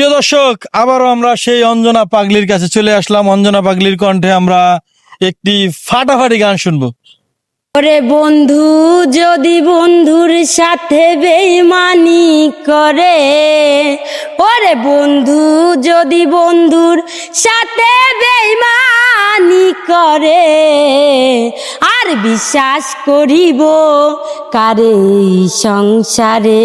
প্রিয় দর্শক, আবারও আমরা সেই অঞ্জনা পাগলির কাছে চলে আসলাম। অঞ্জনা পাগলির কণ্ঠে আমরা একটি ফাটাফাটি গান শুনব। ওরে বন্ধু, যদি বন্ধুর সাথে বেইমানি করে, ওরে বন্ধু, যদি বন্ধুর সাথে বেইমানি করে, আর বিশ্বাস করিব কারে সংসারে?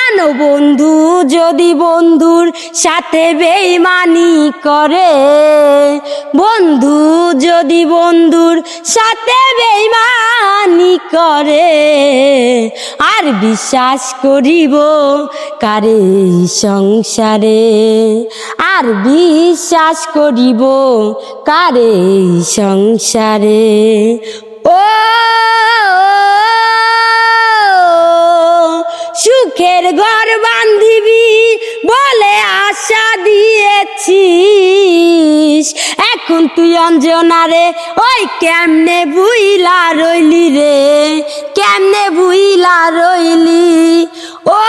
পানো বন্ধু? যদি বন্ধুর সাথে বেইমানি করে, বন্ধু যদি বন্ধুর সাথে বেইমানি করে, আর বিশ্বাস করিব কারে সংসারে? আর বিশ্বাস করিব কারে সংসারে? ও তুই অঞ্জনারে ওই কেমনে বুইলা রইলি রে? কেমনে বুইলা রইলি? ও,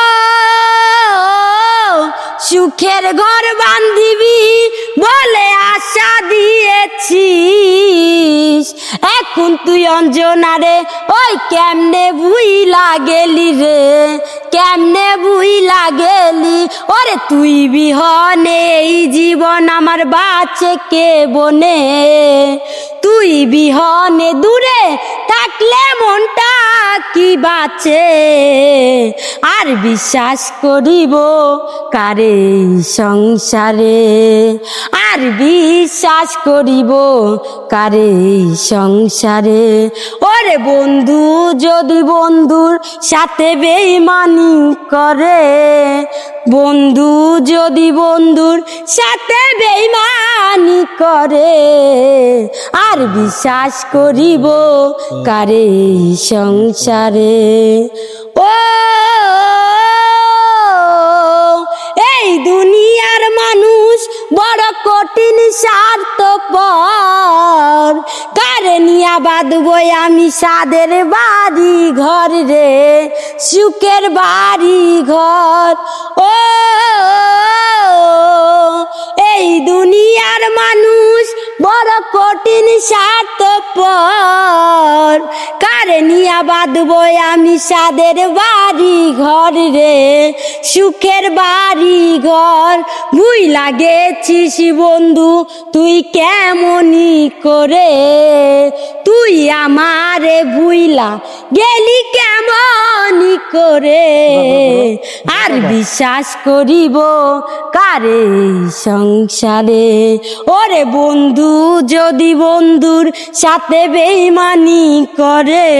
সুখের ঘর বান্ধিবি বলে আশা দিয়েছিস। এখন তুই অঞ্জনারে ওই কেমনে বুইলা গেলি রে? কেমনে বুইলা গেলি? ওরে তুই বিহনে এই জীবন আমার বাচ্চে কে বনে? তুই বিহনে দূরে থাকলে মনটা কি বাঁচে? আর বিশ্বাস করিব কারে সংসারে? আর বিশ্বাস করিব কারে সংসারে? ওরে বন্ধু, যদি বন্ধুর সাথে বেইমানি করে বন্ধু যদি বন্ধুর সাথে বেইমানি করে, আর বিশ্বাস করিব কারে সংসারে? ও, এই দুনিয়ার মানুষ বড় কঠিন, স্বার্থপর। কারে নিয়া বাঁধবো আমি সাদের বাড়ি ঘর রে সুখের বাড়ি ঘর। ও নিয়া বাঁধবো আমি সাদের বাড়ি ঘর রে। সুখের বাড়ি ঘর, ভুই লাগেছিস বন্ধু, তুই কেমনি করে? তুই আমারে ভুইলা গেলি কেমনি করে? আর বিশ্বাস করিব? কারে সংসারে? ওরে বন্ধু যদি বন্ধুর সাথে বেইমানি করে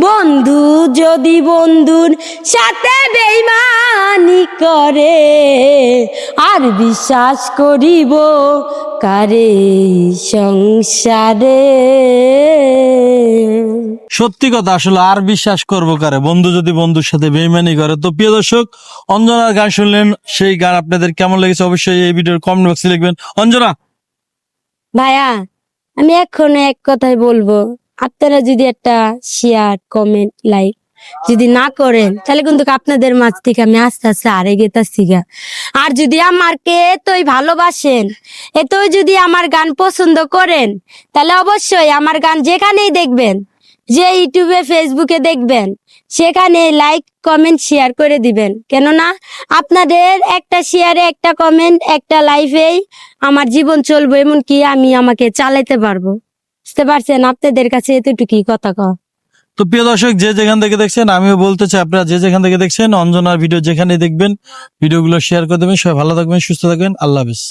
বন্ধু যদি বন্ধুর সাথে বেইমানি করে আর বিশ্বাস করিব কারে সংসারে? সত্যি কথা আসলে আর বিশ্বাস করব কারে? বন্ধু যদি বন্ধুর সাথে বেইমানি করে তো প্রিয় দর্শক অঞ্জনার গান শুনলেন, সেই গান আপনাদের কেমন লেগেছে অবশ্যই এই ভিডিওর কমেন্ট বক্সে লিখবেন। অঞ্জনা! ভাইয়া, আমি এখন এক কথাই বলব, আপনারা যদি একটা শেয়ার কমেন্ট লাইক যদি না করেন, তাহলে কিন্তু আপনাদের মাঝ থেকে আমি আস্তে আস্তে হারে গেতাছি গা। আর যদি আমাকে এতই ভালোবাসেন, এতই যদি আমার গান পছন্দ করেন, তাহলে অবশ্যই আমার গান যেখানেই দেখবেন যে ইউটিউবে, ফেসবুকে দেখবেন, সেখানে লাইক কমেন্ট শেয়ার করে দিবেন। কেননা আপনাদের একটা শেয়ারে একটা কমেন্ট একটা লাইফেই আমার জীবন চলবে, এমনকি আমি আমাকে চালাইতে পারব। বুঝতে পারছেন? আপনাদের কাছে এতটুকুই কথা কও তো প্রিয় দর্শক, যে যেখান থেকে দেখছেন, আমিও বলতে চাই, আপনারা যে যেখান থেকে দেখছেন, অঞ্জনার ভিডিও যেখানে দেখবেন ভিডিওগুলো শেয়ার করে দেবেন। সবাই ভালো থাকবেন, সুস্থ থাকবেন। আল্লাহ হাফিজ।